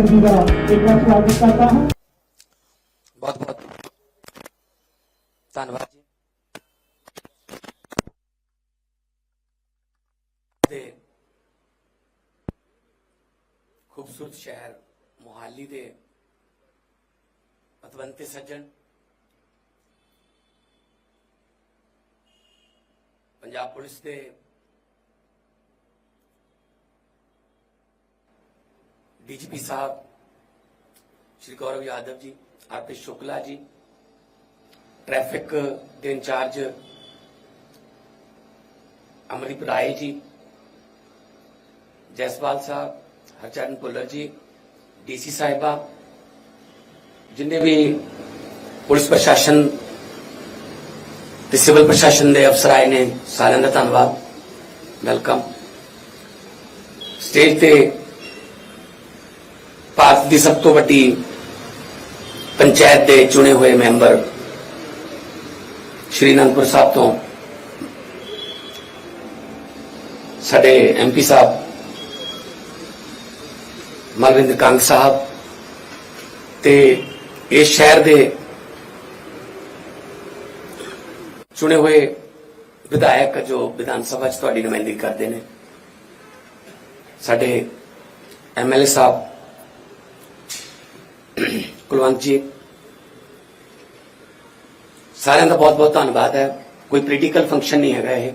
यादव जी का एक बार स्वागत करता हूँ ਬਹੁਤ ਬਹੁਤ ਧੰਨਵਾਦ ਜੀ ਦੇ ਖੂਬਸੂਰਤ ਸ਼ਹਿਰ ਮੋਹਾਲੀ ਦੇ ਪਤਵੰਤੇ ਸੱਜਣ ਪੰਜਾਬ ਪੁਲਿਸ ਦੇ ਡੀਜੀਪੀ ਸਾਹਿਬ, ਸ਼੍ਰੀ ਗੌਰਵ ਯਾਦਵ ਜੀ ਆਰਪੀ ਸ਼ੁਕਲਾ ਜੀ, ਟ੍ਰੈਫਿਕ ਦੇ ਇੰਚਾਰਜ ਅਮਰੀਪ ਰਾਏ ਜੀ, ਜੈਸਵਾਲ ਸਾਹਿਬ, ਹਰਚਰਨ ਭੁੱਲਰ ਜੀ, ਡੀਸੀ ਸਾਹਿਬਾ, ਜਿੰਨੇ ਵੀ ਪੁਲਿਸ ਪ੍ਰਸ਼ਾਸਨ ਤੇ ਸਿਵਲ ਪ੍ਰਸ਼ਾਸਨ ਦੇ ਅਫਸਰ ਆਏ ਨੇ, ਸਾਰਿਆਂ ਦਾ ਧੰਨਵਾਦ, ਵੈਲਕਮ। ਸਟੇਜ ਤੇ ਭਾਰਤ ਦੀ ਸਭ ਤੋਂ ਵੱਡੀ ਪੰਚਾਇਤ ਦੇ ਚੁਣੇ ਹੋਏ ਮੈਂਬਰ ਸ਼੍ਰੀ ਅਨੰਦਪੁਰ ਸਾਹਿਬ ਤੋਂ ਸਾਡੇ ਐਮਪੀ ਸਾਹਿਬ, ਮਲਵਿੰਦਰ ਕੰਗ ਸਾਹਿਬ ਤੇ ਇਸ ਸ਼ਹਿਰ ਦੇ ਚੁਣੇ ਹੋਏ ਵਿਧਾਇਕ ਜੋ ਵਿਧਾਨ ਸਭਾ 'ਚ ਤੁਹਾਡੀ ਨੁਮਾਇੰਦਗੀ ਕਰਦੇ ਨੇ, ਸਾਡੇ ਐਮਐਲਏ ਸਾਹਿਬ ਕੁਲਵੰਤ ਜੀ, ਸਾਰਿਆਂ ਦਾ ਬਹੁਤ ਬਹੁਤ ਧੰਨਵਾਦ ਹੈ। ਕੋਈ ਪੋਲੀਟੀਕਲ ਫੰਕਸ਼ਨ ਨਹੀਂ ਹੈਗਾ ਇਹ।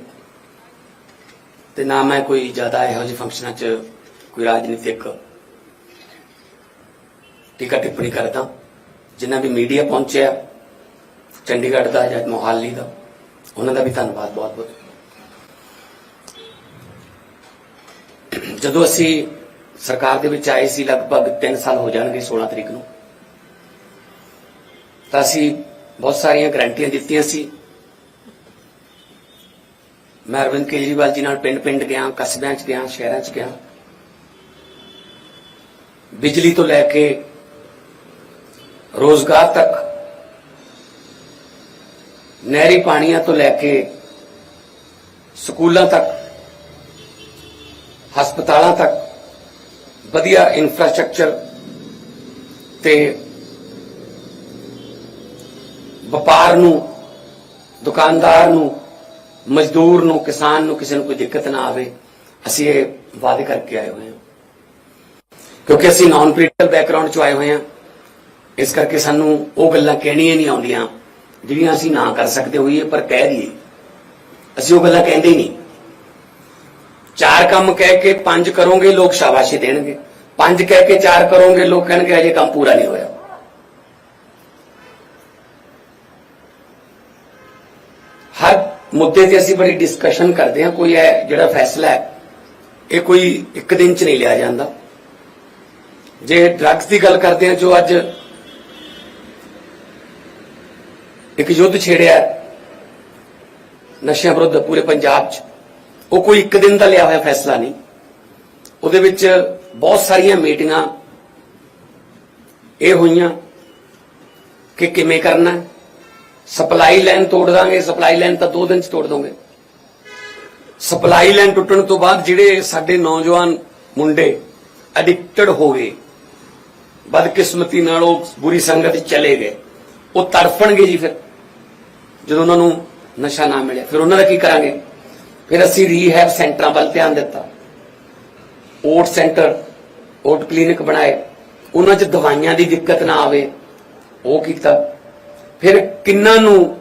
ਤੇ ਨਾ ਮੈਂ ਕੋਈ ਜ਼ਿਆਦਾ ਇਹੋ ਜਿਹੇ ਫੰਕਸ਼ਨਾਂ 'ਚ ਕੋਈ ਰਾਜਨੀਤਿਕ ਟਿਕਾ ਟਿੱਪਣੀ ਕਰਦਾ। ਜਿੰਨਾ ਵੀ ਮੀਡੀਆ ਪਹੁੰਚਿਆ, ਚੰਡੀਗੜ੍ਹ ਦਾ ਜਾਂ ਮੋਹਾਲੀ ਦਾ, ਉਹਨਾਂ ਦਾ ਵੀ ਧੰਨਵਾਦ ਬਹੁਤ ਬਹੁਤ। ਜਦੋਂ ਅਸੀਂ ਸਰਕਾਰ ਦੇ ਵਿੱਚ ਆਏ ਸੀ, ਲਗਭਗ 3 ਸਾਲ ਹੋ ਜਾਣਗੇ 16 ਤਰੀਕ ਨੂੰ। ਤਾਂ ਅਸੀਂ ਬਹੁਤ ਸਾਰੀਆਂ ਗਰੰਟੀਆਂ ਦਿੱਤੀਆਂ ਸੀ। ਮੈਂ ਅਰਵਿੰਦ ਕੇਜਰੀਵਾਲ ਜੀ ਨਾਲ ਪਿੰਡ-ਪਿੰਡ ਗਿਆ, ਕਸਬਿਆਂ 'ਚ ਗਿਆ, ਸ਼ਹਿਰਾਂ 'ਚ ਗਿਆ। ਬਿਜਲੀ ਤੋਂ ਲੈ ਕੇ ਰੋਜ਼ਗਾਰ ਤੱਕ, ਨਹਿਰੀ ਪਾਣੀਆਂ ਤੋਂ ਲੈ ਕੇ ਸਕੂਲਾਂ ਤੱਕ, ਹਸਪਤਾਲਾਂ ਤੱਕ, ਵਧੀਆ ਇਨਫਰਾਸਟ੍ਰਕਚਰ ਤੇ ਵਪਾਰ ਨੂੰ, ਦੁਕਾਨਦਾਰ ਨੂੰ, ਮਜ਼ਦੂਰ ਨੂੰ, ਕਿਸਾਨ ਨੂੰ ਕਿਸੇ ਨੂੰ ਕੋਈ ਦਿੱਕਤ ਨਾ ਆਵੇ, ਅਸੀਂ ਇਹ ਵਾਅਦੇ ਕਰਕੇ ਆਏ ਹੋਏ ਹਾਂ। ਕਿਉਂਕਿ ਅਸੀਂ ਨਾਨ ਪੋਲੀਟੀਕਲ ਬੈਕਗ੍ਰਾਉਂਡ ਚੋਂ ਆਏ ਹੋਏ ਹਾਂ, ਇਸ ਕਰਕੇ ਸਾਨੂੰ ਉਹ ਗੱਲਾਂ ਕਹਿਣੀਆਂ ਨਹੀਂ ਆਉਂਦੀਆਂ, ਜਿਹੜੀਆਂ ਅਸੀਂ ਨਾ ਕਰ ਸਕਦੇ ਹੋਈਏ, ਪਰ ਕਹਿ ਦਈਏ। ਅਸੀਂ ਉਹ ਗੱਲਾਂ ਕਹਿੰਦੇ ਹੀ ਨਹੀਂ। ਚਾਰ ਕੰਮ ਕਹਿ ਕੇ ਪੰਜ ਕਰੋਗੇ, ਲੋਕ ਸ਼ਾਬਾਸ਼ੀ ਦੇਣਗੇ। ਪੰਜ ਕਹਿ ਕੇ ਚਾਰ ਕਰੋਗੇ, ਲੋਕ ਕਹਿਣਗੇ, ਅਜੇ ਕੰਮ ਪੂਰਾ ਨਹੀਂ ਹੋਇਆ। ਹਰ ਮੁੱਦੇ ਤੇ ਅਸੀਂ ਬੜੀ ਡਿਸਕਸ਼ਨ ਕਰਦੇ ਹਾਂ, ਕੋਈ ਇਹ ਜਿਹੜਾ ਫੈਸਲਾ ਹੈ, ਇਹ ਕੋਈ ਇੱਕ ਦਿਨ ਚ ਨਹੀਂ ਲਿਆ ਜਾਂਦਾ। ਜੇ ਡਰੱਗਸ ਦੀ ਗੱਲ ਕਰਦੇ ਹਾਂ, ਜੋ ਅੱਜ ਇੱਕ ਯੁੱਧ ਛੇੜਿਆ ਨਸ਼ਿਆਂ ਵਿਰੁੱਧ ਪੂਰੇ ਪੰਜਾਬ 'ਚ, ਉਹ ਕੋਈ ਇੱਕ ਦਿਨ ਦਾ ਲਿਆ ਹੋਇਆ ਫੈਸਲਾ ਨਹੀਂ। ਉਹਦੇ ਵਿੱਚ ਬਹੁਤ ਸਾਰੀਆਂ ਮੀਟਿੰਗਾਂ ਇਹ ਹੋਈਆਂ ਕਿ ਕਿਵੇਂ ਕਰਨਾ ਸਪਲਾਈ ਲਾਈਨ ਤੋੜ ਦਾਂਗੇ, ਸਪਲਾਈ ਲਾਈਨ ਤਾਂ 2 ਦਿਨ 'ਚ ਤੋੜ ਦੋਗੇ। ਸਪਲਾਈ ਲਾਈਨ ਟੁੱਟਣ ਤੋਂ ਬਾਅਦ ਜਿਹੜੇ ਸਾਡੇ ਨੌਜਵਾਨ ਮੁੰਡੇ ਐਡਿਕਟਡ ਹੋ ਗਏ, ਬਦਕਿਸਮਤੀ ਨਾਲ ਉਹ ਬੁਰੀ ਸੰਗਤ ਚਲੇ ਗਏ, ਉਹ ਤੜਫਣਗੇ ਜੀ ਫਿਰ, ਜਦੋਂ ਉਹਨਾਂ ਨੂੰ ਨਸ਼ਾ ਨਾ ਮਿਲਿਆ। ਫਿਰ ਉਹਨਾਂ ਦਾ ਕੀ ਕਰਾਂਗੇ? ਫਿਰ ਅਸੀਂ ਰੀਹੈਬ ਸੈਂਟਰਾਂ ਵੱਲ ਧਿਆਨ ਦਿੱਤਾ। ਓਟ ਸੈਂਟਰ, ਓਟ ਕਲੀਨਿਕ ਬਣਾਏ। ਉਹਨਾਂ 'ਚ ਦਵਾਈਆਂ ਦੀ ਦਿੱਕਤ ਨਾ ਆਵੇ, ਉਹ ਕੀਤਾ। ਫਿਰ ਕਿੰਨਾਂ ਨੂੰ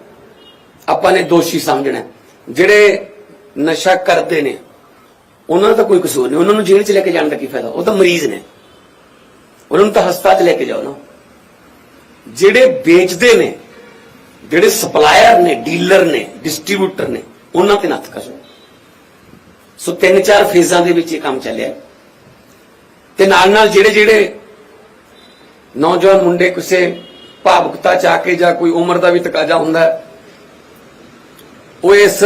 ਆਪਾਂ ਨੇ ਦੋਸ਼ੀ ਸਮਝਣਾ ਜਿਹੜੇ ਨਸ਼ਾ ਕਰਦੇ ਨੇ, ਉਹਨਾਂ ਦਾ ਤਾਂ ਕੋਈ ਕਸੂਰ ਨਹੀਂ। ਉਹਨਾਂ ਨੂੰ ਜੇਲ੍ਹ 'ਚ ਲੈ ਕੇ ਜਾਣ ਦਾ ਕੀ ਫਾਇਦਾ? ਉਹ ਤਾਂ ਮਰੀਜ਼ ਨੇ। ਉਹਨਾਂ ਨੂੰ ਤਾਂ ਹਸਪਤਾਲ 'ਚ ਲੈ ਕੇ ਜਾਓ ਨਾ। ਜਿਹੜੇ ਵੇਚਦੇ ਨੇ, ਜਿਹੜੇ ਸਪਲਾਇਰ ਨੇ, ਡੀਲਰ ਨੇ, ਡਿਸਟ੍ਰੀਬਿਊਟਰ ਨੇ, ਉਹਨਾਂ ਤੇ ਨੱਥ ਕਸੋ। ਸੋ ਤਿੰਨ ਚਾਰ ਫੇਜ਼ਾਂ ਦੇ ਵਿੱਚ ਇਹ ਕੰਮ ਚੱਲਿਆ। ਤੇ ਨਾਲ ਨਾਲ ਜਿਹੜੇ ਜਿਹੜੇ ਨੌਜਵਾਨ ਮੁੰਡੇ, ਕਿਸੇ ਭਾਵੁਕਤਾ ਚ ਆ ਕੇ ਜਾਂ ਕੋਈ ਉਮਰ ਦਾ ਵੀ ਤਕਾਜ਼ਾ ਹੁੰਦਾ ਉਹ ਇਸ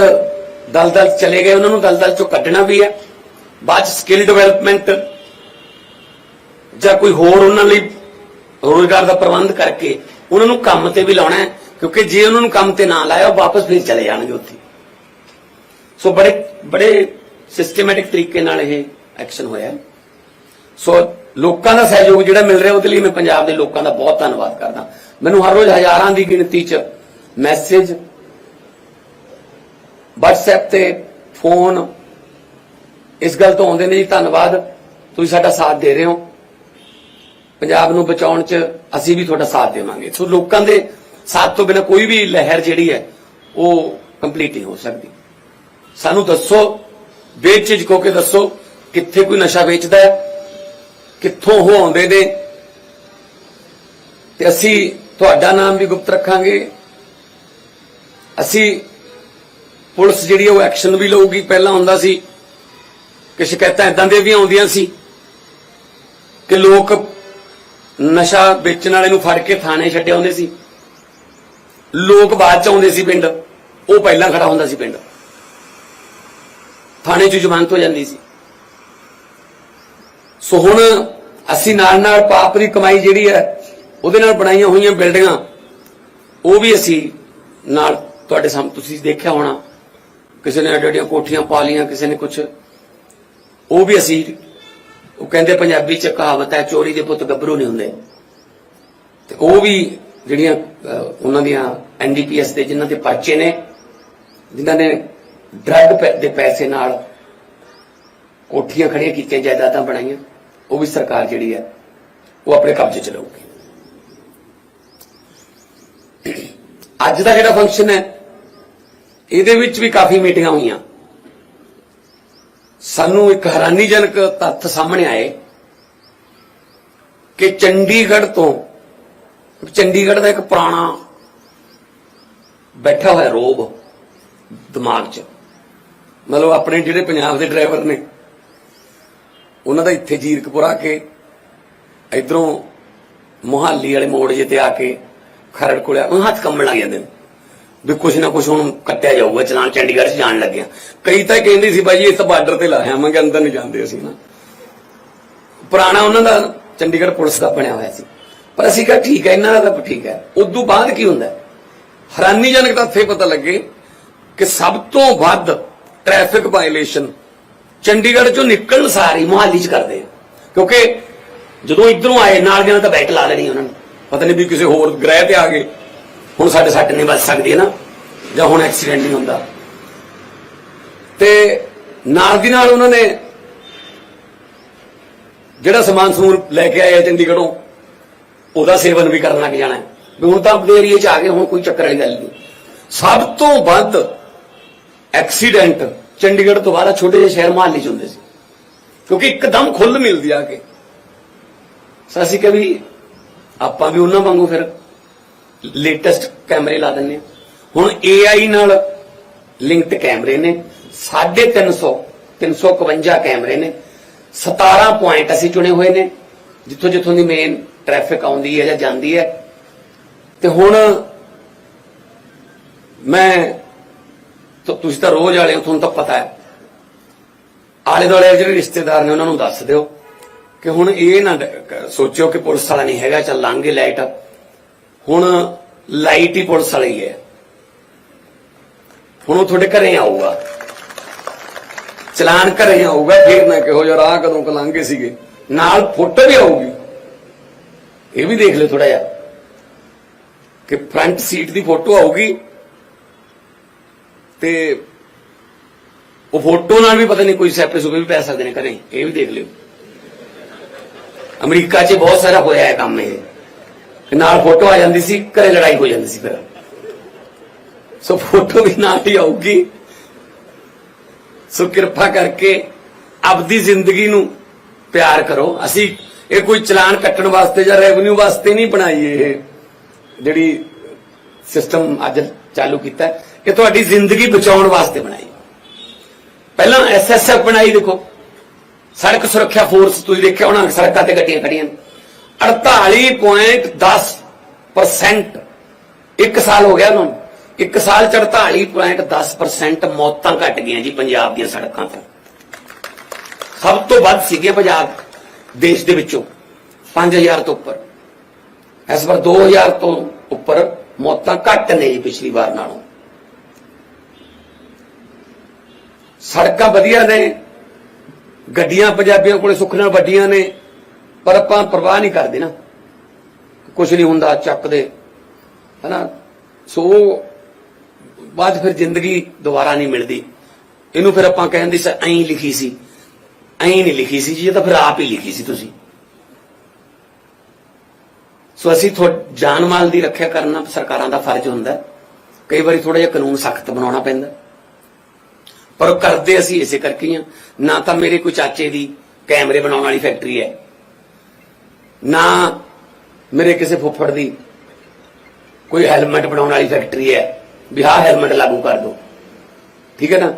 ਦਲਦਲ 'ਚ ਚਲੇ ਗਏ, ਉਹਨਾਂ ਨੂੰ ਦਲਦਲ ਚੋਂ ਕੱਢਣਾ ਵੀ ਹੈ। ਬਾਅਦ ਸਕਿੱਲ ਡਿਵੈਲਪਮੈਂਟ ਜਾਂ ਕੋਈ ਹੋਰ ਉਹਨਾਂ ਲਈ ਰੋਜ਼ਗਾਰ ਦਾ ਪ੍ਰਬੰਧ ਕਰਕੇ ਉਹਨਾਂ ਨੂੰ ਕੰਮ ਤੇ ਵੀ ਲਾਉਣਾ ਹੈ, ਕਿਉਂਕਿ ਜੇ ਉਹਨਾਂ ਨੂੰ ਕੰਮ ਤੇ ਨਾ ਲਾਇਆ, ਉਹ ਵਾਪਸ ਫਿਰ ਚਲੇ ਜਾਣਗੇ ਉੱਥੇ। ਸੋ ਬੜੇ ਬੜੇ ਸਿਸਟਮੈਟਿਕ ਤਰੀਕੇ ਨਾਲ ਇਹ ਐਕਸ਼ਨ ਹੋਇਆ ਸੋ ਲੋਕਾਂ ਦਾ ਸਹਿਯੋਗ ਜਿਹੜਾ ਮਿਲ ਰਿਹਾ, ਉਹਦੇ ਲਈ ਮੈਂ ਪੰਜਾਬ ਦੇ ਲੋਕਾਂ ਦਾ ਬਹੁਤ ਧੰਨਵਾਦ ਕਰਦਾ। ਮੈਨੂੰ ਹਰ ਰੋਜ਼ ਹਜ਼ਾਰਾਂ ਦੀ ਗਿਣਤੀ 'ਚ ਮੈਸੇਜ WhatsApp ਤੇ ਫੋਨ ਇਸ ਗੱਲ ਤੋਂ ਆਉਂਦੇ ਨੇ ਜੀ, ਧੰਨਵਾਦ। ਤੁਸੀਂ ਸਾਡਾ ਸਾਥ ਦੇ ਰਹੇ ਹੋ। ਪੰਜਾਬ ਨੂੰ ਬਚਾਉਣ 'ਚ ਅਸੀਂ ਵੀ ਤੁਹਾਡਾ ਸਾਥ ਦੇਵਾਂਗੇ। ਸੋ ਲੋਕਾਂ ਦੇ ਸਾਥ ਤੋਂ ਬਿਨਾਂ ਕੋਈ ਵੀ ਲਹਿਰ ਜਿਹੜੀ ਹੈ, ਉਹ ਕੰਪਲੀਟ ਨਹੀਂ ਹੋ ਸਕਦੀ। ਸਾਨੂੰ ਦੱਸੋ, ਬੇਝਿਜਕ ਹੋ ਕੇ ਦੱਸੋ, ਕਿੱਥੇ ਕੋਈ ਨਸ਼ਾ ਵੇਚਦਾ ਹੈ, ਕਿੱਥੋਂ ਉਹ ਆਉਂਦੇ ਨੇ। ਤੇ ਅਸੀਂ ਤੁਹਾਡਾ ਨਾਮ ਵੀ ਗੁਪਤ ਰੱਖਾਂਗੇ। ਅਸੀਂ ਪੁਲਿਸ ਜਿਹੜੀ ਉਹ ਐਕਸ਼ਨ ਵੀ ਲਊਗੀ। ਪਹਿਲਾਂ ਹੁੰਦਾ ਸੀ ਕਿ ਸ਼ਿਕਾਇਤਾਂ ਇਦਾਂ ਦੇ ਵੀ ਆਉਂਦੀਆਂ ਸੀ ਕਿ ਲੋਕ ਨਸ਼ਾ ਵੇਚਣ ਵਾਲੇ ਨੂੰ ਫੜ ਕੇ ਥਾਣੇ ਛੱਡੇ ਆਉਂਦੇ ਸੀ। ਲੋਕ ਬਾਅਦ ਚ ਆਉਂਦੇ ਸੀ ਪਿੰਡ। ਉਹ ਪਹਿਲਾਂ ਖੜਾ ਹੁੰਦਾ ਸੀ ਪਿੰਡ। ਥਾਣੇ 'ਚ ਜ਼ਮਾਨਤ ਹੋ ਜਾਂਦੀ ਸੀ। ਸੋ ਹੁਣ ਅਸੀਂ ਨਾਲ ਨਾਲ ਪਾਪ ਦੀ ਕਮਾਈ ਜਿਹੜੀ ਹੈ ਉਹਦੇ ਨਾਲ ਬਣਾਈਆਂ ਹੋਈਆਂ ਬਿਲਡਿੰਗਾਂ, ਉਹ ਵੀ ਅਸੀਂ ਨਾਲ ਤੁਹਾਡੇ ਸਾਹਮਣੇ ਤੁਸੀਂ ਦੇਖਿਆ ਹੋਣਾ। ਕਿਸੇ ਨੇ ਅੱਡੀਆਂ ਕੋਠੀਆਂ ਪਾ ਲੀਆਂ ਕਿਸੇ ਨੇ ਕੁਝ ਉਹ ਵੀ ਅਸੀਂ, ਉਹ ਕਹਿੰਦੇ ਪੰਜਾਬੀ ਚ ਕਹਾਵਤ ਹੈ, ਚੋਰੀ ਦੇ ਪੁੱਤ ਗੱਭਰੂ ਨਹੀਂ ਹੁੰਦੇ। ਤੇ ਉਹ ਵੀ ਜਿਹੜੀਆਂ ਉਹਨਾਂ ਦੀਆਂ ਐਨਡੀਪੀਐਸ ਦੇ ਜਿਨ੍ਹਾਂ ਦੇ ਪਰਚੇ ਨੇ, ਜਿਨ੍ਹਾਂ ਨੇ ਡਰੱਗ ਦੇ ਪੈਸੇ ਨਾਲ ਕੋਠੀਆਂ ਖੜੀਆਂ ਕੀਤੀਆਂ, ਜਾਇਦਾਦਾਂ ਬਣਾਈਆਂ, ਉਹ ਵੀ ਸਰਕਾਰ ਜਿਹੜੀ ਹੈ, ਉਹ ਆਪਣੇ ਕਬਜ਼ੇ ਚ ਲਊਗੀ। ਅੱਜ ਦਾ ਜਿਹੜਾ ਫੰਕਸ਼ਨ ਹੈ, ਇਹਦੇ ਵਿੱਚ ਵੀ ਕਾਫੀ ਮੀਟਿੰਗਾਂ ਹੋਈਆਂ। ਸਾਨੂੰ ਇੱਕ ਹੈਰਾਨੀਜਨਕ ਤੱਥ ਸਾਹਮਣੇ ਆਏ ਕਿ ਚੰਡੀਗੜ੍ਹ ਤੋਂ, ਚੰਡੀਗੜ੍ਹ ਦਾ ਇੱਕ ਪੁਰਾਣਾ ਬੈਠਾ ਹੋਇਆ ਰੋਬ ਦਿਮਾਗ 'ਚ, ਮਤਲਬ ਆਪਣੇ ਜਿਹੜੇ ਪੰਜਾਬ ਦੇ ਡਰਾਈਵਰ ਨੇ, ਉਹਨਾਂ ਦਾ ਇੱਥੇ ਜੀਰਕਪੁਰ ਆ ਕੇ, ਇਧਰੋਂ ਮੁਹਾਲੀ ਵਾਲੇ ਮੋੜ ਜੇ ਤੇ ਆ ਕੇ ਖਰੜ ਕੋਲਿਆ ਉਹ ਹੱਥ ਕੰਬਣ ਲੱਗ ਜਾਂਦੇ ਨੇ। ਵੀ ਕੁਛ ਨਾ ਕੁਛ ਹੁਣ ਕੱਟਿਆ ਜਾਊਗਾ, ਚਲਾਨ ਚੰਡੀਗੜ੍ਹ 'ਚ ਜਾਣ ਲੱਗਿਆ। ਕਈ ਤਾਂ ਕਹਿੰਦੇ ਸੀ ਭਾਈ ਜੀ ਇਹ ਤਾਂ ਬਾਰਡਰ ਤੇ ਲਾਇਆ ਆਵਾਂਗੇ ਅੰਦਰ ਨਹੀਂ ਜਾਂਦੇ ਅਸੀਂ ਨਾ। ਪੁਰਾਣਾ ਉਹਨਾਂ ਦਾ ਚੰਡੀਗੜ੍ਹ ਪੁਲਿਸ ਦਾ ਬਣਿਆ ਹੋਇਆ ਸੀ। ਪਰ ਅਸੀਂ ਕਿਹਾ ਠੀਕ ਹੈ, ਇਹਨਾਂ ਦਾ ਤਾਂ ਠੀਕ ਹੈ। ਉਦੋਂ ਬਾਅਦ ਕੀ ਹੁੰਦਾ? ਹੈਰਾਨੀਜਨਕ ਤਾਂ ਫੇਰ ਪਤਾ ਲੱਗੇ ਕਿ ਸਭ ਤੋਂ ਵੱਧ ਟ੍ਰੈਫਿਕ ਵਾਇਲੇਸ਼ਨ ਚੰਡੀਗੜ੍ਹ ਚੋਂ ਨਿਕਲਣ ਸਾਰੀ ਮੁਹਾਲੀ ਚ ਕਰਦੇ ਕਿਉਂਕਿ ਜਦੋਂ ਇਧਰੋਂ ਆਏ, ਨਾਲ ਦੇ ਨਾਲ ਤਾਂ ਬੈਕ ਲਾ ਲੈਣੀ ਉਹਨਾਂ ਨੇ। ਪਤਾ ਨਹੀਂ ਵੀ ਕਿਸੇ ਹੋਰ ਗ੍ਰਹਿ ਤੇ ਆ ਗਏ। ਹੁਣ ਸਾਡੇ ਸੱਟ ਨਹੀਂ ਵੱਜ ਸਕਦੀ ਹੈ ਨਾ, ਜਾਂ ਹੁਣ ਐਕਸੀਡੈਂਟ ਨਹੀਂ ਹੁੰਦਾ। ਤੇ ਨਾਲ ਦੀ ਨਾਲ ਉਹਨਾਂ ਨੇ ਜਿਹੜਾ ਸਮਾਨ ਸਮੂਨ ਲੈ ਕੇ ਆਏ ਆ ਚੰਡੀਗੜ੍ਹੋਂ, ਉਹਦਾ ਸੇਵਨ ਵੀ ਕਰਨ ਲੱਗ ਜਾਣਾ ਵੀ ਹੁਣ ਤਾਂ ਆਪਣੇ ਏਰੀਏ 'ਚ ਆ ਗਏ, ਹੁਣ ਕੋਈ ਚੱਕਰ ਵਾਲੀ ਗੱਲ ਨਹੀਂ। ਸਭ ਤੋਂ ਵੱਧ ਐਕਸੀਡੈਂਟ ਚੰਡੀਗੜ੍ਹ ਤੋਂ ਬਾਅਦ ਛੋਟੇ ਜਿਹੇ ਸ਼ਹਿਰ ਮੁਹਾਲੀ 'ਚ ਹੁੰਦੇ ਸੀ। ਕਿਉਂਕਿ ਇੱਕਦਮ ਖੁੱਲ ਮਿਲਦੀ ਆ ਕੇ। ਸੋ ਅਸੀਂ ਕभी ਆਪਾਂ ਵੀ ਉਹਨਾਂ ਵਾਂਗੂ ਫਿਰ ਲੇਟੈਸਟ ਕੈਮਰੇ ਲਾ ਦਿੰਨੇ ਹਾਂ। ਹੁਣ AI ਨਾਲ ਲਿੰਕਡ ਕੈਮਰੇ ਨੇ 350 351 ਕੈਮਰੇ ਨੇ 17 ਪੁਆਇੰਟ ਅਸੀਂ ਚੁਣੇ ਹੋਏ ਨੇ, ਜਿੱਥੋਂ ਜਿੱਥੋਂ ਦੀ ਮੇਨ ਟ੍ਰੈਫਿਕ ਆਉਂਦੀ ਹੈ ਜਾਂ ਜਾਂਦੀ ਹੈ। ਤੇ ਹੁਣ ਮੈਂ ਤੁਸੀਂ ਤਾਂ ਰੋਜ਼ ਵਾਲੇ ਹੋ, ਤੁਹਾਨੂੰ ਤਾਂ ਪਤਾ ਹੈ। ਆਲੇ ਦੁਆਲੇ ਜਿਹੜੇ ਰਿਸ਼ਤੇਦਾਰ ਨੇ, ਉਹਨਾਂ ਨੂੰ ਦੱਸ ਦਿਓ। ਕਿ ਹੁਣ ਇਹ ਨਾ ਸੋਚਿਓ ਕਿ ਪੁਲਿਸ ਵਾਲਾ ਨਹੀਂ ਹੈਗਾ, ਚੱਲ ਲਾਂਗੇ ਲਾਈਟ ਹੁਣ ਲਾਈਟ ਹੀ ਪੁਲਿਸ ਵਾਲੀ ਹੈ। ਹੁਣ ਉਹ ਤੁਹਾਡੇ ਘਰੇ ਆਊਗਾ। ਚਲਾਨ ਘਰੇ ਆਊਗਾ, ਫੇਰ ਨਾ ਕਿਹੋ ਜਿਹਾ ਰਾਹ ਕਦੋਂ ਕਲਾਂਗੇ ਸੀਗੇ। ਨਾਲ ਫੋਟੋ ਵੀ ਆਊਗੀ। ਇਹ ਵੀ ਦੇਖ ਲਿਓ ਥੋੜਾ ਜਿਹਾ ਕਿ ਫਰੰਟ ਸੀਟ ਦੀ ਫੋਟੋ ਆਊਗੀ ਤੇ ਉਹ ਫੋਟੋ ਨਾਲ ਵੀ ਪਤਾ ਨਹੀਂ ਕੋਈ ਸੈਪੇ ਸੁਪੇ ਵੀ ਪੈ ਸਕਦੇ ਨੇ ਘਰੇ। ਇਹ ਵੀ ਦੇਖ ਲਿਓ। ਅਮਰੀਕਾ 'ਚ ਬਹੁਤ ਸਾਰਾ ਹੋਇਆ ਹੈ ਕੰਮ ਇਹ। ਨਾਲ ਫੋਟੋ ਆ ਜਾਂਦੀ ਸੀ, ਘਰੇ ਲੜਾਈ ਹੋ ਜਾਂਦੀ ਸੀ ਫਿਰ। ਸੋ ਫੋਟੋ ਵੀ ਨਾਲ ਹੀ ਆਊਗੀ। ਸੋ ਕਿਰਪਾ ਕਰਕੇ ਆਪਦੀ ਜ਼ਿੰਦਗੀ ਨੂੰ ਪਿਆਰ ਕਰੋ। ਅਸੀਂ ਇਹ ਕੋਈ ਚਲਾਨ ਕੱਟਣ ਵਾਸਤੇ ਜਾਂ ਰੈਵਨਿਊ ਵਾਸਤੇ ਨਹੀਂ ਬਣਾਈ ਇਹ। ਜਿਹੜੀ ਸਿਸਟਮ ਅੱਜ ਚਾਲੂ ਕੀਤਾ ਹੈ। ਇਹ ਤੁਹਾਡੀ ਜ਼ਿੰਦਗੀ ਬਚਾਉਣ ਵਾਸਤੇ ਬਣਾਈ। ਪਹਿਲਾਂ ਐਸਐਸਐਫ ਬਣਾਈ ਦੇਖੋ। ਸੜਕ ਸੁਰੱਖਿਆ ਫੋਰਸ, ਤੁਸੀਂ ਦੇਖਿਆ ਹੋਣਾ ਸੜਕਾਂ ਤੇ ਗੱਡੀਆਂ ਖੜੀਆਂ ਨੇ। 48.10% ਇੱਕ ਸਾਲ ਹੋ ਗਿਆ ਉਹਨਾਂ ਨੂੰ। ਇੱਕ ਸਾਲ ਚ 48.10% ਮੌਤਾਂ ਘਟ ਗਈਆਂ ਜੀ ਪੰਜਾਬ ਦੀਆਂ ਸੜਕਾਂ ਤੇ। ਸਭ ਤੋਂ ਵੱਧ ਸੀਗੇ ਪੰਜਾਬ, ਦੇਸ਼ ਦੇ ਵਿੱਚੋਂ 5000 ਤੋਂ ਉੱਪਰ। ਇਸ ਵਾਰ 2000 ਤੋਂ ਉੱਪਰ ਮੌਤਾਂ ਘੱਟ ਨੇ ਜੀ ਪਿਛਲੀ ਵਾਰ ਨਾਲੋਂ। ਸੜਕਾਂ ਵਧੀਆ ਨੇ ਗੱਡੀਆਂ ਪੰਜਾਬੀਆਂ ਕੋਲੇ ਸੁੱਖ ਨਾਲ ਵੱਡੀਆਂ ਨੇ, ਪਰ ਆਪਾਂ ਪਰਵਾਹ ਨਹੀਂ ਕਰਦੇ ਨਾ। ਕੁਝ ਨਹੀਂ ਹੁੰਦਾ ਚੱਕਦੇ, ਹਨਾ? ਸੋ ਬਾਅਦ ਫਿਰ ਜ਼ਿੰਦਗੀ ਦੁਬਾਰਾ ਨਹੀਂ ਮਿਲਦੀ। ਇਹਨੂੰ ਫਿਰ ਆਪਾਂ ਕਹਿੰਦੇ ਸੀ, ਐਂ ਲਿਖੀ ਸੀ। ਐਂ ਨਹੀਂ ਲਿਖੀ ਸੀ ਜੀ, ਇਹ ਤਾਂ ਫਿਰ ਆਪ ਹੀ ਲਿਖੀ ਸੀ ਤੁਸੀਂ। ਸੋ ਅਸੀਂ ਥੋ, ਜਾਨ ਮਾਲ ਦੀ ਰੱਖਿਆ ਕਰਨਾ ਸਰਕਾਰਾਂ ਦਾ ਫਰਜ਼ ਹੁੰਦਾ। ਕਈ ਵਾਰੀ ਥੋੜਾ ਜਿਹਾ ਕਾਨੂੰਨ ਸਖਤ ਬਣਾਉਣਾ ਪੈਂਦਾ। ਪਰ ਉਹ ਕਰਦੇ ਅਸੀਂ ਇਸੇ ਕਰਕੇ ਹੀ ਹਾਂ ਨਾ ਤਾਂ ਮੇਰੇ ਕੋਈ ਚਾਚੇ ਦੀ ਕੈਮਰੇ ਬਣਾਉਣ ਵਾਲੀ ਫੈਕਟਰੀ ਹੈ। ਨਾ ਮੇਰੇ ਕਿਸੇ ਫੁੱਫੜ ਦੀ ਕੋਈ ਹੈਲਮਟ ਬਣਾਉਣ ਵਾਲੀ ਫੈਕਟਰੀ ਹੈ। ਵੀ ਆਹ ਹੈਲਮਟ ਲਾਗੂ ਕਰ ਦਿਓ। ਠੀਕ ਹੈ ਨਾ?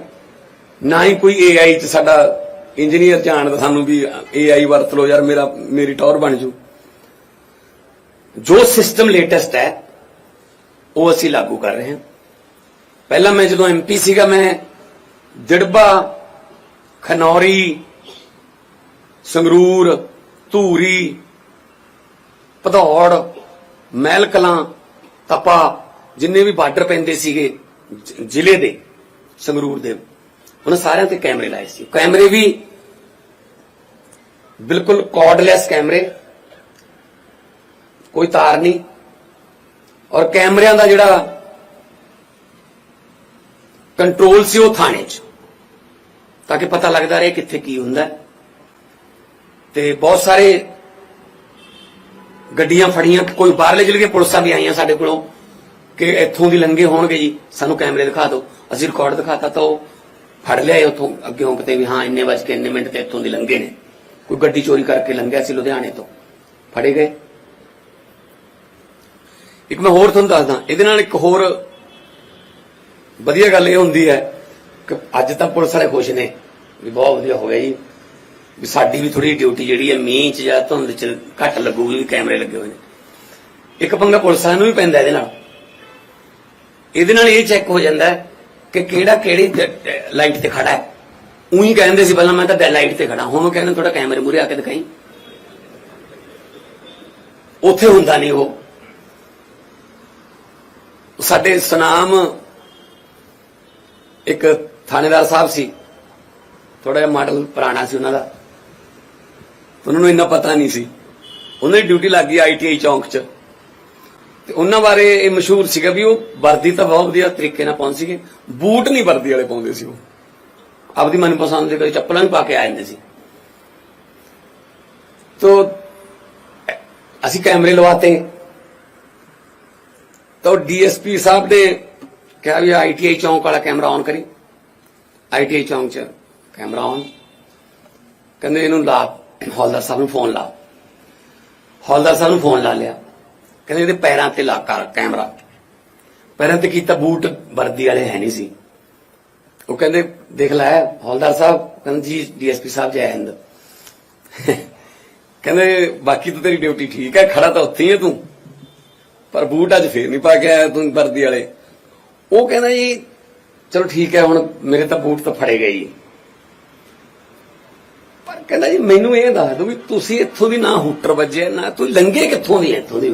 ਨਾ ਹੀ ਕੋਈ ਏਆਈ ਚ ਸਾਡਾ ਇੰਜੀਨੀਅਰ ਜਾਣਦਾ ਸਾਨੂੰ ਵੀ ਏਆਈ ਵਰਤ ਲਓ, ਯਾਰ ਮੇਰਾ, ਮੇਰੀ ਟੌਰ ਬਣ ਜੂ। ਜੋ ਸਿਸਟਮ ਲੇਟੈਸਟ ਹੈ, ਉਹ ਅਸੀਂ ਲਾਗੂ ਕਰ ਰਹੇ ਹਾਂ। ਪਹਿਲਾਂ ਮੈਂ ਜਦੋਂ ਐਮਪੀ ਸੀਗਾ, ਮੈਂ ਦਿੜਬਾ ਖਨੌਰੀ, ਸੰਗਰੂਰ, ਧੂਰੀ, ਭਦੌੜ ਮਹਿਲ ਕਲਾਂ ਤਪਾ, ਜਿੰਨੇ ਵੀ ਬਾਰਡਰ ਪੈਂਦੇ ਸੀਗੇ ਜ਼ਿਲ੍ਹੇ ਦੇ, ਸੰਗਰੂਰ ਦੇ, ਉਹਨਾਂ ਸਾਰਿਆਂ ਤੇ ਕੈਮਰੇ ਲਾਏ ਸੀ। ਕੈਮਰੇ ਵੀ ਬਿਲਕੁਲ ਕਾਰਡਲੈਸ ਕੈਮਰੇ, ਕੋਈ ਤਾਰ ਨਹੀਂ। ਔਰ ਕੈਮਰਿਆਂ ਦਾ ਜਿਹੜਾ ਕੰਟਰੋਲ ਸੀ ਉਹ ਥਾਣੇ 'ਚ। ਤਾਂ ਕਿ ਪਤਾ ਲੱਗਦਾ ਰਹੇ ਕਿੱਥੇ ਕੀ ਹੁੰਦਾ। ਹੈ। ਤੇ ਬਹੁਤ ਸਾਰੇ ਗੱਡੀਆਂ ਫੜੀਆਂ। ਕੋਈ ਬਾਹਰਲੇ ਜ਼ਿਲ੍ਹੇ ਦੀਆਂ ਪੁਲਿਸਾਂ ਵੀ ਆਈਆਂ ਸਾਡੇ ਕੋਲੋਂ ਕਿ ਇੱਥੋਂ ਦੀ ਲੰਘੇ ਹੋਣਗੇ ਜੀ। ਸਾਨੂੰ ਕੈਮਰੇ ਦਿਖਾ ਦਿਓ। ਅਸੀਂ ਰਿਕਾਰਡ ਦਿਖਾਤਾ ਤਾਂ ਉਹ ਫੜ ਲਿਆ ਉੱਥੋਂ ਅੱਗੇ ਕਿਤੇ ਵੀ, ਹਾਂ, ਇੰਨੇ ਵਜੇ ਕੇ ਇੰਨੇ ਮਿੰਟ ਤੇ ਇੱਥੋਂ ਦੀ ਲੰਘੇ ਨੇ। ਕੋਈ ਗੱਡੀ ਚੋਰੀ ਕਰਕੇ ਲੰਘਿਆ ਸੀ ਲੁਧਿਆਣੇ ਤੋਂ। ਫੜੇ ਗਏ। ਇੱਕ ਮੈਂ ਹੋਰ ਤੁਹਾਨੂੰ ਦੱਸਦਾ। ਇਹਦੇ ਨਾਲ ਇੱਕ ਹੋਰ ਵਧੀਆ ਗੱਲ ਇਹ ਹੁੰਦੀ ਹੈ ਕਿ ਅੱਜ ਤਾਂ ਪੁਲਿਸ ਵਾਲੇ ਖੁਸ਼ ਨੇ ਵੀ ਬਹੁਤ ਵਧੀਆ ਹੋ ਗਿਆ ਜੀ। ਵੀ ਸਾਡੀ ਵੀ ਥੋੜੀ ਡਿਊਟੀ ਜਿਹੜੀ ਹੈ ਮੀਂਹ ਚ ਜਾਂ ਧੁੰਦ ਚ ਘੱਟ ਲੱਗੂਗੀ ਵੀ ਕੈਮਰੇ ਲੱਗੇ ਹੋਏ ਨੇ। ਇੱਕ ਪੰਗਾ ਪੁਲਿਸ ਵਾਲਿਆਂ ਨੂੰ ਵੀ ਪੈਂਦਾ ਇਹਦੇ ਨਾਲ। ਇਹਦੇ ਨਾਲ ਇਹ ਚੈੱਕ ਹੋ ਜਾਂਦਾ ਕਿ ਕਿਹੜਾ ਕਿਹੜੀ ਲਾਈਟ ਤੇ ਖੜਾ ਹੈ। ਉਹੀ ਕਹਿੰਦੇ ਸੀ ਪਹਿਲਾਂ ਮੈਂ ਤਾਂ ਲਾਈਟ ਤੇ ਖੜਾ। ਹੁਣ ਉਹ ਕਹਿੰਦੇ ਥੋੜਾ ਕੈਮਰੇ ਮੂਰੇ ਆ ਕੇ ਦਿਖਾਈ। ਉੱਥੇ ਹੁੰਦਾ ਨਹੀਂ ਉਹ। ਸਾਡੇ ਸੁਨਾਮ ਇੱਕ ਥਾਣੇਦਾਰ ਸਾਹਿਬ ਸੀ ਥੋੜਾ ਜਿਹਾ ਮਾਡਲ ਪੁਰਾਣਾ ਸੀ ਉਹਨਾਂ ਦਾ। ਉਹਨਾਂ ਨੂੰ ਇੰਨਾ ਪਤਾ ਨਹੀਂ ਸੀ। ਉਹਨਾਂ ਦੀ ਡਿਊਟੀ ਲੱਗ ਗਈ ਆਈਟੀਆਈ ਚੌਂਕ 'ਚ। ਤੇ ਉਹਨਾਂ ਬਾਰੇ ਇਹ ਮਸ਼ਹੂਰ ਸੀਗਾ ਵੀ ਉਹ ਵਰਦੀ ਤਾਂ ਬਹੁਤ ਵਧੀਆ ਤਰੀਕੇ ਨਾਲ ਪਾਉਂਦੇ ਸੀਗੇ। ਬੂਟ ਨਹੀਂ ਵਰਦੀ ਵਾਲੇ ਪਾਉਂਦੇ ਸੀ ਉਹ। ਆਪਦੀ ਮਨਪਸੰਦ ਦੇ ਕੋਈ ਚੱਪਲਾਂ ਵੀ ਪਾ ਕੇ ਆ ਜਾਂਦੇ ਸੀ। ਤੋ, ਅਸੀਂ ਕੈਮਰੇ ਲਵਾਤੇ। ਤਾਂ ਡੀਐਸਪੀ ਸਾਹਿਬ ਨੇ ਕਿਹਾ ਵੀ ਆਈਟੀਆਈ ਚੌਂਕ ਵਾਲਾ ਕੈਮਰਾ ਔਨ ਕਰੀ। ਆਈਟੀਆਈ ਚੌਂਕ 'ਚ ਕੈਮਰਾ ਔਨ ਕਹਿੰਦੇ ਇਹਨੂੰ ਲਾ, ਹੌਲਦਾਰ ਸਾਹਿਬ ਨੂੰ ਫੋਨ ਲਾ। ਹੌਲਦਾਰ ਸਾਹਿਬ ਨੂੰ ਫੋਨ ਲਾ ਲਿਆ। ਕਹਿੰਦੇ ਇਹਦੇ ਪੈਰਾਂ ਤੇ ਲਾ ਕਰ ਕੈਮਰਾ। ਪੈਰਾਂ ਤੇ ਕੀਤਾ ਬੂਟ, ਵਰਦੀ ਵਾਲੇ ਹੈ ਨਹੀਂ ਸੀ। ਉਹ ਕਹਿੰਦੇ, ਦੇਖ ਲੈ, ਹੌਲਦਾਰ ਸਾਹਿਬ, ਕਹਿੰਦੇ, ਜੀ ਡੀਐਸਪੀ ਸਾਹਿਬ ਜੈ ਹਿੰਦ। ਕਹਿੰਦੇ, ਬਾਕੀ ਤਾਂ ਤੇਰੀ ਡਿਊਟੀ ਠੀਕ ਹੈ, ਖੜਾ ਤਾਂ ਉੱਥੇ ਹੀ ਹੈ ਤੂੰ। ਪਰ ਬੂਟ ਅੱਜ ਫੇਰ ਨਹੀਂ ਪਾ ਕੇ ਆਇਆ ਤੂੰ ਵਰਦੀ ਵਾਲੇ। ਉਹ ਕਹਿੰਦਾ ਜੀ, ਚਲੋ ਠੀਕ ਹੈ, ਹੁਣ ਮੇਰੇ ਤਾਂ ਬੂਟ ਤਾਂ ਫੜੇ ਗਏ ਜੀ। ਪਰ ਕਹਿੰਦਾ ਜੀ, ਮੈਨੂੰ ਇਹ ਦੱਸ ਦਿਓ ਵੀ ਤੁਸੀਂ ਇੱਥੋਂ ਦੀ ਨਾ ਹੂਟਰ ਵੱਜੇ, ਨਾ ਤੁਸੀਂ ਲੰਗੇ ਕਿੱਥੋਂ ਦੀ ਇੱਥੋਂ ਦੀ?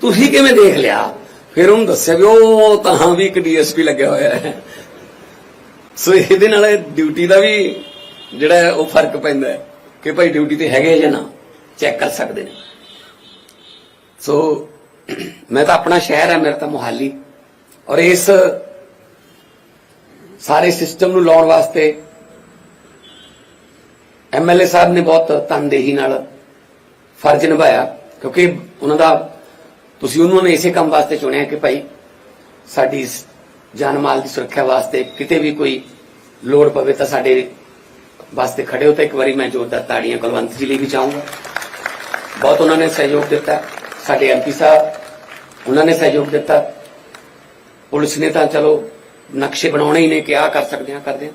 ਤੁਸੀਂ ਕਿਵੇਂ ਦੇਖ ਲਿਆ? ਫਿਰ ਉਹਨੂੰ ਦੱਸਿਆ ਵੀ ਉਹ ਤਾਂ ਵੀ ਇੱਕ ਡੀਐਸਪੀ ਲੱਗਿਆ ਹੋਇਆ ਹੈ। ਸੋ ਇਹਦੇ ਨਾਲ ਡਿਊਟੀ ਦਾ ਵੀ ਜਿਹੜਾ ਉਹ ਫ਼ਰਕ ਪੈਂਦਾ ਹੈ ਕਿ ਭਾਈ ਡਿਊਟੀ ਤੇ ਹੈਗੇ ਜਾਂ ਨਾ, ਚੈੱਕ ਕਰ ਸਕਦੇ ਨੇ। ਸੋ ਮੈਂ ਤਾਂ ਆਪਣਾ ਸ਼ਹਿਰ ਹੈ, ਮੇਰਾ ਤਾਂ ਮੁਹਾਲੀ। ਔਰ ਇਸ ਸਾਰੇ ਸਿਸਟਮ ਨੂੰ ਲਾਉਣ ਵਾਸਤੇ ਐਮਐਲਏ ਸਾਹਿਬ ਨੇ ਬਹੁਤ ਤਨਦੇਹੀ ਨਾਲ ਫਰਜ਼ ਨਿਭਾਇਆ, ਕਿਉਂਕਿ ਉਹਨਾਂ ਦਾ, ਤੁਸੀਂ ਉਹਨਾਂ ਨੇ ਇਸੇ ਕੰਮ ਵਾਸਤੇ ਚੁਣਿਆ ਕਿ ਭਾਈ ਸਾਡੀ ਇਸ ਜਾਨ ਮਾਲ ਦੀ ਸੁਰੱਖਿਆ ਵਾਸਤੇ ਕਿਤੇ ਵੀ ਕੋਈ ਲੋੜ ਪਵੇ ਤਾਂ ਸਾਡੇ ਵਾਸਤੇ ਖੜੇ ਹੋ ਤਾਂ ਇੱਕ ਵਾਰੀ ਮੈਂ ਜ਼ੋਰਦਾਰ ਤਾੜੀਆਂ ਕੁਲਵੰਤ ਜੀ ਲਈ ਵੀ ਚਾਹੂੰਗਾ ਬਹੁਤ ਉਹਨਾਂ ਨੇ ਸਹਿਯੋਗ ਦਿੱਤਾ। ਸਾਡੇ ਐਮਪੀ ਸਾਹਿਬ, ਉਹਨਾਂ ਨੇ ਸਹਿਯੋਗ ਦਿੱਤਾ। ਪੁਲਿਸ ਨੇ ਤਾਂ ਚਲੋ ਨਕਸ਼ੇ ਬਣਾਉਣੇ ਹੀ ਨੇ ਕਿ ਆਹ ਕਰ ਸਕਦੇ ਆ ਕਰਦੇ ਆ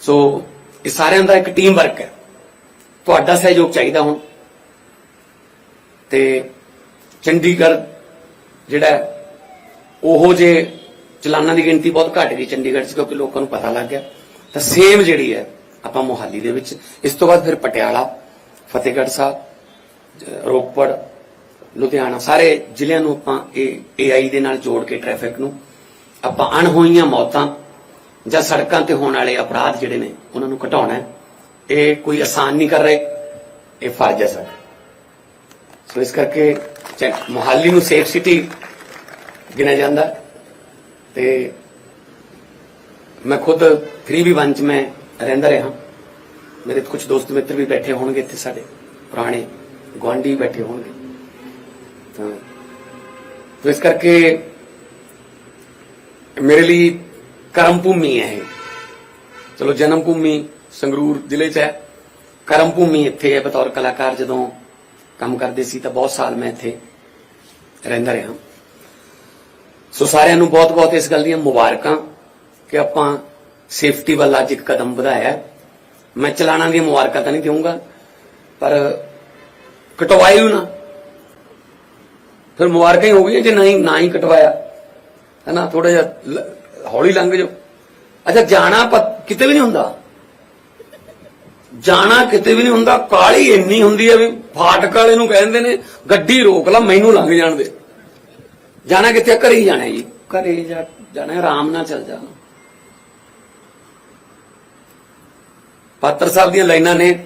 ਸੋ ਇਹ ਸਾਰਿਆਂ ਦਾ ਇੱਕ ਟੀਮ ਵਰਕ ਹੈ। ਤੁਹਾਡਾ ਸਹਿਯੋਗ ਚਾਹੀਦਾ ਹੁਣ। ਤੇ ਚੰਡੀਗੜ੍ਹ ਜਿਹੜਾ ਹੈ, ਉਹੋ ਜੇ ਚਲਾਨਾਂ ਦੀ ਗਿਣਤੀ ਬਹੁਤ ਘਟ ਗਈ ਚੰਡੀਗੜ੍ਹ 'ਚ ਕਿਉਂਕਿ ਲੋਕਾਂ ਨੂੰ ਪਤਾ ਲੱਗ ਗਿਆ। ਤਾਂ ਸੇਮ ਜਿਹੜੀ ਹੈ ਆਪਾਂ ਮੋਹਾਲੀ ਦੇ ਵਿੱਚ। ਇਸ ਤੋਂ ਬਾਅਦ ਫਿਰ ਪਟਿਆਲਾ ਫਤਿਹਗੜ੍ਹ ਸਾਹਿਬ ਰੋਪੜ ਲੁਧਿਆਣਾ, ਸਾਰੇ ਜ਼ਿਲ੍ਹਿਆਂ ਨੂੰ ਆਪਾਂ ਇਹ ਏਆਈ ਦੇ ਨਾਲ ਜੋੜ ਕੇ ਟ੍ਰੈਫਿਕ ਨੂੰ, ਆਪਾਂ ਅਣਹੋਈਆਂ ਮੌਤਾਂ ਜਾਂ ਸੜਕਾਂ ਤੇ ਹੋਣ ਵਾਲੇ ਅਪਰਾਧ ਜਿਹੜੇ ਨੇ, ਉਹਨਾਂ ਨੂੰ ਘਟਾਉਣਾ ਹੈ। ਇਹ ਕੋਈ ਆਸਾਨ ਨਹੀਂ ਕਰ ਰਹੇ, ਇਹ ਫਰਜ਼ ਹੈ ਸਾਡਾ ਸੋ ਇਸ ਕਰਕੇ ਚੈ- ਮੁਹਾਲੀ ਨੂੰ ਸੇਫ ਸਿਟੀ ਗਿਣਿਆ ਜਾਂਦਾ। ਤੇ ਮੈਂ ਖੁਦ 3v1 ਚ ਮੈਂ ਰਹਿੰਦਾ ਰਿਹਾ। ਮੇਰੇ ਕੁਝ ਦੋਸਤ ਮਿੱਤਰ ਵੀ ਬੈਠੇ ਹੋਣਗੇ ਇੱਥੇ ਸਾਡੇ, ਪੁਰਾਣੇ ਗੁਆਂਢੀ ਬੈਠੇ ਹੋਣਗੇ। ਤਾਂ ਤੋ ਇਸ ਕਰਕੇ ਮੇਰੇ ਲਈ ਕਰਮ ਭੂਮੀ ਹੈ ਇਹ। ਚਲੋ ਜਨਮ ਭੂਮੀ ਸੰਗਰੂਰ ਜ਼ਿਲ੍ਹੇ 'ਚ ਹੈ। ਕਰਮ ਭੂਮੀ ਇੱਥੇ ਹੈ ਬਤੌਰ ਕਲਾਕਾਰ। ਜਦੋਂ ਕੰਮ ਕਰਦੇ ਸੀ ਤਾਂ ਬਹੁਤ ਸਾਲ ਮੈਂ ਇੱਥੇ ਰਹਿੰਦਾ ਰਿਹਾ। ਸੋ ਸਾਰਿਆਂ ਨੂੰ ਬਹੁਤ-ਬਹੁਤ ਇਸ ਗੱਲ ਦੀਆਂ ਮੁਬਾਰਕਾਂ ਕਿ ਆਪਾਂ ਸੇਫਟੀ ਵੱਲ ਅੱਜ ਇੱਕ ਕਦਮ ਵਧਾਇਆ ਮੈਂ ਚਲਾਣਾ ਦੀਆਂ ਮੁਬਾਰਕਾਂ ਤਾਂ ਨਹੀਂ ਦੇਵਾਂਗਾ ਪਰ ਕਟਵਾਇਓ ਨਾ। ਫਿਰ ਮੁਬਾਰਕਾਂ ਹੀ ਹੋ ਗਈਆਂ ਜੇ ਨਹੀਂ ਨਾ ਹੀ ਕਟਵਾਇਆ। ਹੈਨਾ ਥੋੜਾ ਜਿਹਾ ਹੌਲੀ ਲੰਘ ਜਾਓ। ਅੱਛਾ ਜਾਣਾ ਕਿਤੇ ਵੀ ਨਹੀਂ ਹੁੰਦਾ। ਜਾਣਾ ਕਿਤੇ ਵੀ ਨਹੀਂ ਹੁੰਦਾ। ਕਾਲੀ ਇੰਨੀ ਹੁੰਦੀ ਹੈ ਵੀ ਫਾਟਕ ਵਾਲੇ ਨੂੰ ਕਹਿੰਦੇ ਨੇ ਗੱਡੀ ਰੋਕ ਲਾ ਮੈਨੂੰ ਲੰਘ ਜਾਣ ਦੇ। ਜਾਣਾ ਕਿੱਥੇ ਆ? ਘਰੇ ਹੀ ਜਾਣਾ ਜੀ। ਘਰੇ ਜਾ ਜਾਣਾ ਆਰਾਮ ਨਾਲ ਚੱਲ ਜਾਣਾ। ਪਾਤਰ ਸਾਹਿਬ ਦੀਆਂ ਲਾਈਨਾਂ ਨੇ।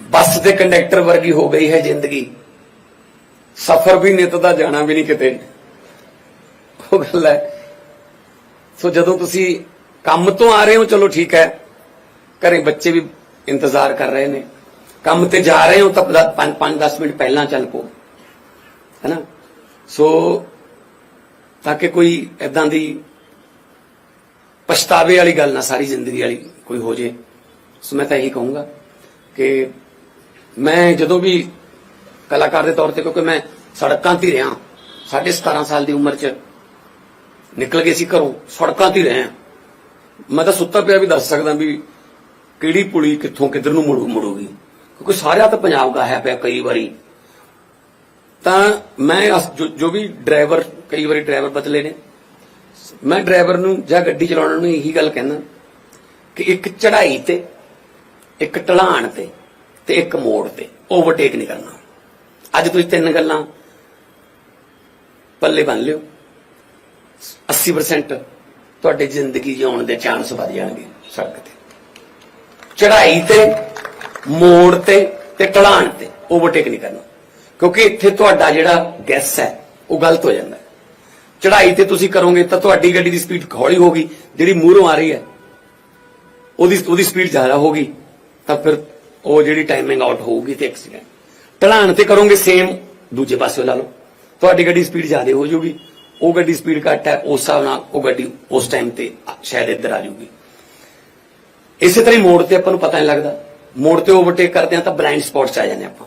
ਬੱਸ ਦੇ ਕੰਡਕਟਰ ਵਰਗੀ ਹੋ ਗਈ ਹੈ ਜ਼ਿੰਦਗੀ। ਸਫ਼ਰ ਵੀ ਨਿਤ ਦਾ, ਜਾਣਾ ਵੀ ਨਹੀਂ ਕਿਤੇ। ਉਹ ਗੱਲ ਹੈ। ਸੋ ਜਦੋਂ ਤੁਸੀਂ ਕੰਮ ਤੋਂ ਆ ਰਹੇ ਹੋ, ਚਲੋ ਠੀਕ ਹੈ। ਘਰੇ ਬੱਚੇ ਵੀ ਇੰਤਜ਼ਾਰ ਕਰ ਰਹੇ ਨੇ। ਕੰਮ ਤੇ ਜਾ ਰਹੇ ਹੋ, ਤਾਂ 5-10 ਮਿੰਟ ਪਹਿਲਾਂ ਚੱਲ ਪੋ ਹੈਨਾ ਸੋ ਤਾਂ ਕਿ ਕੋਈ ਐਦਾਂ ਦੀ ਪਛਤਾਵੇ ਵਾਲੀ ਗੱਲ ਨਾ, ਸਾਰੀ ਜ਼ਿੰਦਗੀ ਵਾਲੀ ਕੋਈ ਹੋ ਜੇ। ਸੋ ਮੈਂ ਤਾਂ ਇਹੀ ਕਹੂੰਗਾ ਕਿ ਮੈਂ ਜਦੋਂ ਵੀ ਕਲਾਕਾਰ ਦੇ ਤੌਰ ਤੇ, ਕਿਉਂਕਿ ਮੈਂ ਸੜਕਾਂ ਤੇ ਰਿਹਾ। ਸਾਢੇ 17 ਸਾਲ ਦੀ ਉਮਰ 'ਚ ਨਿਕਲ ਗਏ ਸੀ ਘਰੋਂ, ਸੜਕਾਂ ਤੇ ਹੀ ਰਹੇ ਹਾਂ। ਮੈਂ ਤਾਂ ਸੁੱਤਾ ਪਿਆ ਵੀ ਦੱਸ ਸਕਦਾ ਵੀ ਕਿਹੜੀ ਪੁਲੀ ਕਿੱਥੋਂ ਕਿੱਧਰ ਨੂੰ ਮੁੜੂ, ਮੁੜੂਗੀ। ਕਿਉਂਕਿ ਸਾਰਿਆ ਤਾਂ ਪੰਜਾਬ ਦਾ ਹੈ ਪਿਆ ਕਈ ਵਾਰੀ। ਤਾਂ ਮੈਂ ਅਸ- ਜੋ- ਜੋ ਵੀ ਡਰਾਈਵਰ, ਕਈ ਵਾਰੀ ਡਰਾਈਵਰ ਬਦਲੇ ਨੇ। ਮੈਂ ਡਰਾਈਵਰ ਨੂੰ ਜਾਂ ਗੱਡੀ ਚਲਾਉਣ ਨੂੰ ਇਹੀ ਗੱਲ ਕਹਿੰਦਾ ਕਿ ਇੱਕ ਚੜ੍ਹਾਈ ਤੇ, ਇੱਕ ਢਲਾਣ ਤੇ ਤੇ ਇੱਕ ਮੋੜ ਤੇ, ਓਵਰਟੇਕ ਨਹੀਂ ਕਰਨਾ। ਅੱਜ ਤੁਸੀਂ ਤਿੰਨ ਗੱਲਾਂ ਪੱਲੇ ਬੰਨ ਲਿਓ। 80% ਤੁਹਾਡੀ ਜ਼ਿੰਦਗੀ ਜਿਉਣ ਦੇ ਚਾਂਸ ਵਧ ਜਾਣਗੇ ਸੜਕ ਤੇ। ਚੜ੍ਹਾਈ ਤੇ, ਮੋੜ ਤੇ ਤੇ ਢਲਾਣ ਤੇ ਓਵਰਟੇਕ ਨਹੀਂ ਕਰਨਾ। ਕਿਉਂਕਿ ਇੱਥੇ ਤੁਹਾਡਾ ਜਿਹੜਾ ਗੈਸ ਹੈ, ਉਹ ਗਲਤ ਹੋ ਜਾਂਦਾ ਹੈ। ਚੜ੍ਹਾਈ ਤੇ ਤੁਸੀਂ ਕਰੋਗੇ ਤਾਂ ਤੁਹਾਡੀ ਗੱਡੀ ਦੀ ਸਪੀਡ ਹੌਲੀ ਹੋਗੀ ਜਿਹੜੀ ਮੂਹਰੋਂ ਆ ਰਹੀ ਹੈ, ਉਹਦੀ ਉਹਦੀ ਸਪੀਡ ਜ਼ਿਆਦਾ ਹੋਗੀ ਤਾਂ ਫਿਰ ਉਹ ਜਿਹੜੀ ਟਾਈਮਿੰਗ ਆਊਟ ਹੋਊਗੀ ਤੇ ਐਕਸੀਡੈਂਟ ਢਲਾਣ ਤੇ ਕਰੋਗੇ ਸੇਮ ਦੂਜੇ ਪਾਸੇ ਲਾ ਲਓ। ਤੁਹਾਡੀ ਗੱਡੀ ਸਪੀਡ ਜ਼ਿਆਦਾ ਹੋ ਜਾਊਗੀ। ਉਹ ਗੱਡੀ ਸਪੀਡ ਘੱਟ ਹੈ। ਉਸ ਹਿਸਾਬ ਨਾਲ ਉਹ ਗੱਡੀ ਉਸ ਟਾਈਮ ਤੇ ਸ਼ਾਇਦ ਇੱਧਰ ਆ ਜਾਊਗੀ। ਇਸੇ ਤਰ੍ਹਾਂ ਹੀ ਮੋੜ ਤੇ ਆਪਾਂ ਨੂੰ ਪਤਾ ਨਹੀਂ ਲੱਗਦਾ। ਮੋੜ ਤੇ ਓਵਰਟੇਕ ਕਰਦੇ ਆ ਤਾਂ ਬਲਾਈਂਡ ਸਪੌਟ 'ਚ ਆ ਜਾਂਦੇ ਆਪਾਂ।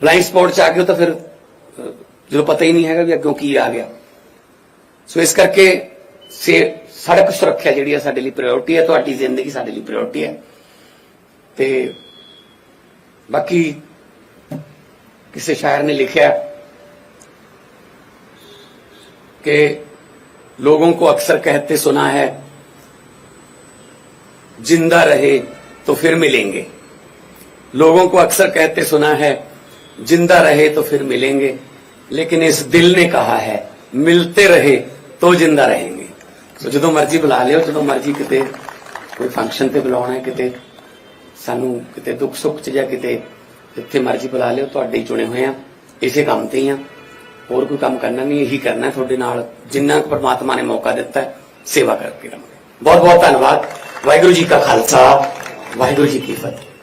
ਬਲਾਈਂਡ ਸਪੌਟ 'ਚ ਆ ਗਏ ਤਾਂ ਫਿਰ ਜਦੋਂ ਪਤਾ ਹੀ ਨਹੀਂ ਹੈਗਾ ਵੀ ਅੱਗੋਂ ਕੀ ਆ ਗਿਆ। ਸੋ ਇਸ ਕਰਕੇ ਸੇ ਸੜਕ ਸੁਰੱਖਿਆ ਜਿਹੜੀ ਆ ਸਾਡੇ ਲਈ ਪ੍ਰਾਇੋਰਟੀ ਹੈ, ਤੁਹਾਡੀ ਜ਼ਿੰਦਗੀ ਸਾਡੇ ਲਈ ਪ੍ਰਾਇੋਰਟੀ ਹੈ। ਤੇ ਬਾਕੀ ਕਿਸੇ ਸ਼ਾਇਰ ਨੇ ਲਿਖਿਆ कि लोगों को अक्सर कहते सुना है जिंदा रहे तो फिर मिलेंगे लोगों को अक्सर कहते सुना है जिंदा रहे तो फिर मिलेंगे लेकिन इस दिल ने कहा है मिलते रहे तो जिंदा रहेंगे ਸੋ ਜਦੋਂ ਮਰਜ਼ੀ ਬੁਲਾ ਲਿਓ ਜਦੋਂ ਮਰਜ਼ੀ ਕਿਤੇ ਕੋਈ ਫੰਕਸ਼ਨ ਤੇ ਬੁਲਾਉਣਾ ਹੈ ਕਿਤੇ ਸਾਨੂੰ ਕਿਤੇ ਦੁੱਖ ਸੁੱਖ ਚ ਜਾਂ ਕਿਤੇ ਜਿੱਥੇ ਮਰਜ਼ੀ ਬੁਲਾ ਲਿਓ, ਤੁਹਾਡੇ ਹੀ ਚੁਣੇ ਹੋਏ ਆ। ਇਸੇ ਕੰਮ ਤੇ ਹੀ ਆ। ਹੋਰ ਕੋਈ ਕੰਮ ਕਰਨਾ ਨਹੀਂ, ਇਹੀ ਕਰਨਾ ਤੁਹਾਡੇ ਨਾਲ, ਜਿੰਨਾ ਕੁ ਪ੍ਰਮਾਤਮਾ ਨੇ ਮੌਕਾ ਦਿੱਤਾ, ਸੇਵਾ ਕਰਕੇ ਰਹਾਂਗੇ ਬਹੁਤ ਬਹੁਤ ਧੰਨਵਾਦ। ਵਾਹਿਗੁਰੂ ਜੀ ਕਾ ਖਾਲਸਾ, ਵਾਹਿਗੁਰੂ ਜੀ ਕੀ ਫਤਿਹ।